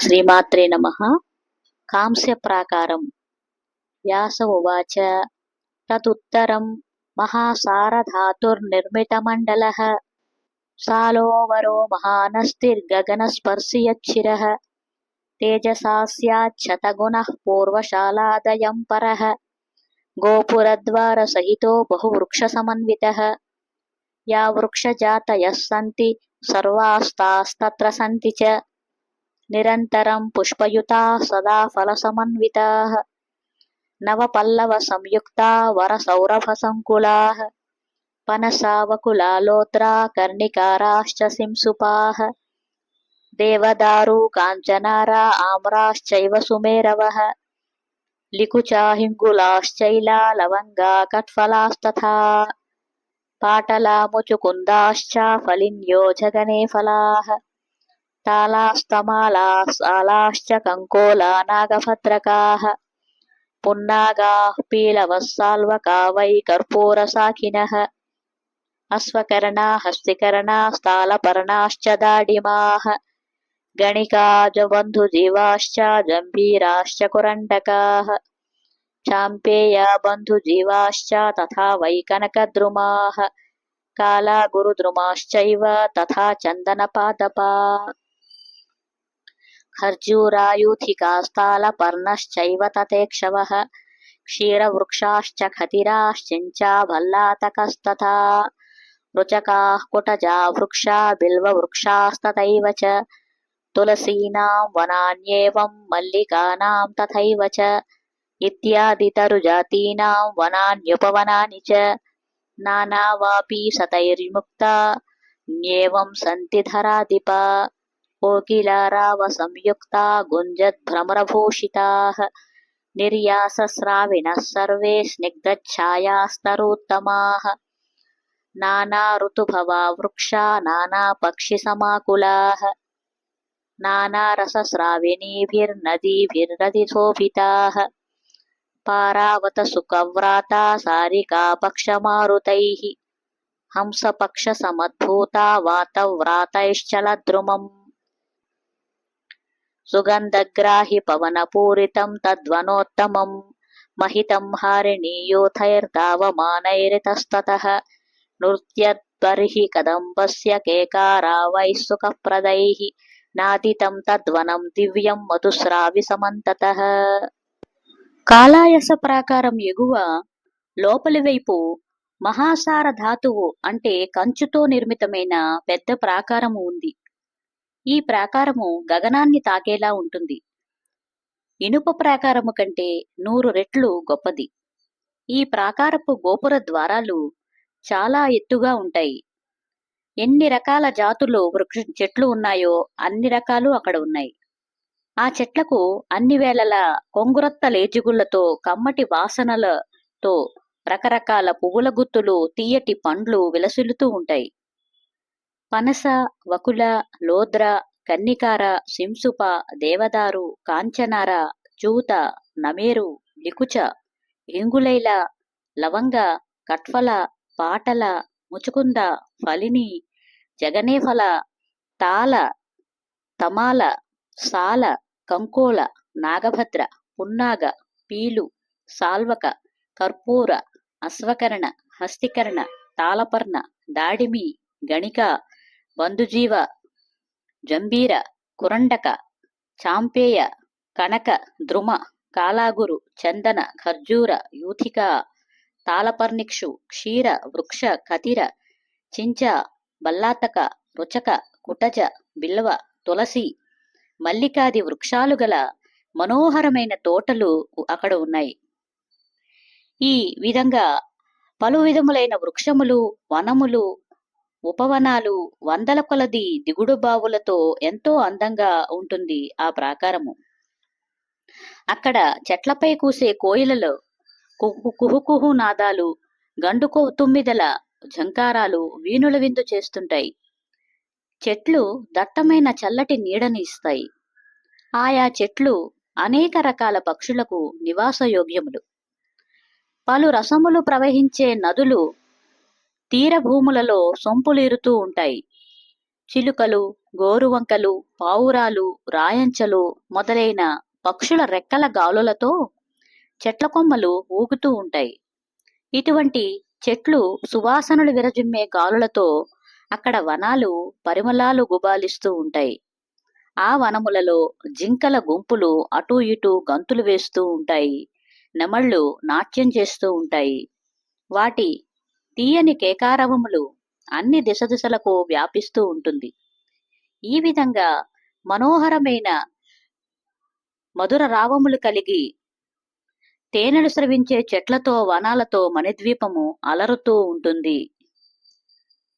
శ్రీమాత్రే నమ. కాంస్య ప్రాకారం. వ్యాస ఉవాచ. తదుత్తరం మహాసారధాతుర్నిర్మితమండల. సాలోవరో మహానస్తిర్గగనస్పర్శియచ్చిర తేజసా స్యాచ్చతగుణ పూర్వశాలాదయం పర. గోపురద్వారసహితో బహువృక్షసమన్విత. యా వృక్షజాతయస్సంతి సర్వాస్తాస్తత్ర సంతి చ. నిరంతరం పుష్పయుతా సదా ఫలసమన్వితాः. నవపల్లవసంయుక్తా వరసౌరభసంకులాः పనసావకులాలోత్రా కర్ణికారాశ్చ సింసుపా. దేవదారు కాంచనారా ఆమ్రాశ్చైవ సుమేరవ. లికుచాహింగులాశ్చైలా లవంగా కట్ఫలాస్తథా. పాటలాముచుకుందాశ్చ ఫలిన్యో జగనే ఫలాः తాళాస్తమాలాశ్చ కంకోలా నాగభద్రకాः పున్నాగాः పీలవः సాల్వకా వై కర్పూరసాఖినः అశ్వకరణా హస్తికరణా స్థాళపర్ణాశ్చ దాడిమాः గణికాజబంధుజీవాశ్చ జంభీరాశ్చ కురండకాः చాంపేయా బంధుజీవాశ్చ తథా వై కనకద్రుమాः కాలా గురుద్రుమాశ్చైవ తథా చందనపాదపా ఖర్జూరాయూథికాస్తాల పర్ణశ్చైవ తతేక్షవः క్షీరవృక్షాశ్చ ఖతిరాశ్చించాభల్లాతకస్తథా రుచకాः కుటజా వృక్షా బిల్వవృక్షాస్తథైవ చ తులసీనాం వనాన్యేవం మల్లికానాం తథైవ చ ఇత్యాదితరుజాతీనాం వనాన్యుపవనాని చ నానావాపీ సతైర్ముక్త న్యేవం సంతి ధరాదిపా కోకిలారావ సంయుక్తా గుంజద్భ్రమరభూషితాः. నిర్యాసస్రావిణः సర్వే స్నిగ్ధఛాయాస్తరోత్తమాः. నానా ఋతుభవా వృక్షా నానాపక్షిసమాకులాः నానారసస్రావిణీభిర్నదీభిర్నదిశోభితాः పారావతసుకవ్రాతా సారికాపక్షమారుతైः హంసపక్షసమద్భూతా వాతవ్రాతైశ్చలద్రుమम् సుగంధగ్రాహి పవనపూరితం తద్వనోత్తమం. మహితం హారిణీయూథైర్దావమానైరితస్తతः నృత్యద్బర్హి కదంబస్య కేకారా వై సుఖప్రదైः. నాదితం తద్వనం దివ్యం మధుస్రావి సమంతత కాలాయస ప్రాకారం ఎగువ లోపలి వైపు మహాసార ధాతువు అంటే కంచుతో నిర్మితమైన పెద్ద ప్రాకారము ఉంది. ఈ ప్రాకారము గగనాన్ని తాకేలా ఉంటుంది. ఇనుప ప్రాకారము కంటే నూరు రెట్లు గొప్పది. ఈ ప్రాకారపు గోపుర ద్వారాలు చాలా ఎత్తుగా ఉంటాయి. ఎన్ని రకాల జాతులు వృక్ష చెట్లు ఉన్నాయో అన్ని రకాలు అక్కడ ఉన్నాయి. ఆ చెట్లకు అన్ని వేళలా కొంగురత్త లేచిగుళ్ళతో కమ్మటి వాసనలతో రకరకాల పువ్వుల గుత్తులు తీయటి పండ్లు విలసిల్లుతూ ఉంటాయి. పనస వకుల లోద్ర కన్నికార శింసుప దేవదారు కాంచనార చూత నమేరు లికుచ ఇంగులైల లవంగ కట్ఫల పాటల ముచుకుంద ఫలిని జగనేఫల తాల తమాల సాల కంకోల నాగభద్ర పున్నాగ పీలు సాల్వక కర్పూర అశ్వకరణ హస్తికరణ తాళపర్ణ దాడిమి గణిక బంధుజీవ జంబీర కురండక చాంపేయ కనక ద్రుమ కాలాగురు చందన ఖర్జూర యూథిక తాళపర్ణిక్షు క్షీర వృక్ష కతిర చించ బల్లాతక రుచక కుటజ బిల్వ తులసి మల్లికాది వృక్షాలు గల మనోహరమైన తోటలు అక్కడ ఉన్నాయి ఈ విధంగా పలు విధములైన వృక్షములు వనములు ఉపవనాలు వందల కొలది దిగుడు బావులతో ఎంతో అందంగా ఉంటుంది ఆ ప్రాకారము. అక్కడ చెట్లపై కూసే కోయిలలో కుహు కుహుకుహు నాదాలు గండుకో తుమ్మిదల ఝంకారాలు వీణుల విందు చేస్తుంటాయి. చెట్లు దట్టమైన చల్లటి నీడని ఇస్తాయి. ఆయా చెట్లు అనేక రకాల పక్షులకు నివాసయోగ్యములు. పలు రసములు ప్రవహించే నదులు తీర భూములలో సొంపులీరుతూ ఉంటాయి. చిలుకలు గోరువంకలు పావురాలు రాయంచలు మొదలైన పక్షుల రెక్కల గాలులతో చెట్ల కొమ్మలు ఊగుతూ ఉంటాయి. ఇటువంటి చెట్లు సువాసనలు విరజిమ్మే గాలులతో అక్కడ వనాలు పరిమళాలు గుబాలిస్తూ ఉంటాయి. ఆ వనములలో జింకల గుంపులు అటూ ఇటూ గంతులు వేస్తూ ఉంటాయి. నెమళ్ళు నాట్యం చేస్తూ ఉంటాయి. వాటి తీయని కేకారవములు అన్ని దిశ దిశలకు వ్యాపిస్తూ ఉంటుంది. ఈ విధంగా మనోహరమైన మధుర రావములు కలిగి తేనెలు స్రవించే చెట్లతో వనాలతో మణిద్వీపము అలరుతూ ఉంటుంది.